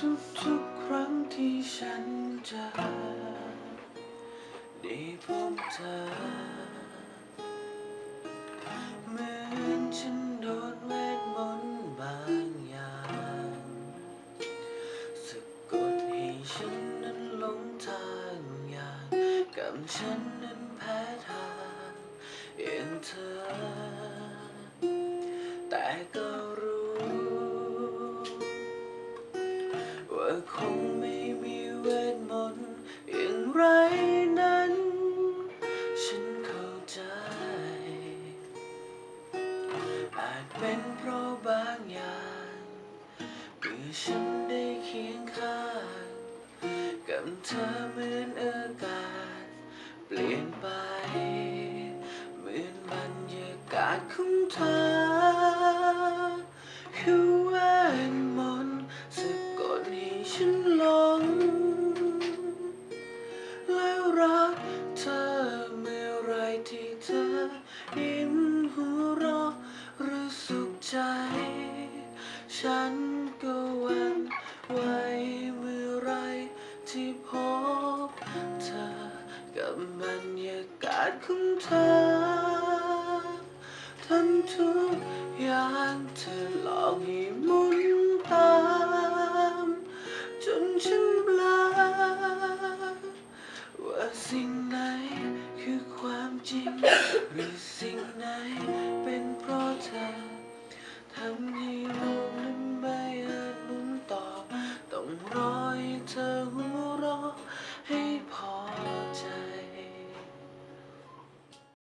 ทุกทุกๆครั้งที่ฉันจะได้พบเธอเหมือนฉันโดนเวทมนต์บางอย่างสะกดให้ฉันนั้นหลงทางอย่างกับฉันนั้นแพ้ คงไม่มีเวทมนต์อย่างไรนั้น ฉันเข้าใจ อาจเป็นเพราะบางอย่างเมื่อฉันได้เคียงข้างกับเธอเหมือนอากาศ เปลี่ยนไป เหมือนบรรยากาศของเธอ ฉันก็หวันไหวเมื่อไรที่พบเธอ กับบรรยากาศของเธอทำทุกอย่างเธอหลอกให้มุนตาม จนฉันเบลาว่าสิ่งไหนคือความจริง หรือสิ่งไหนเป็นเพราะเธอทำให้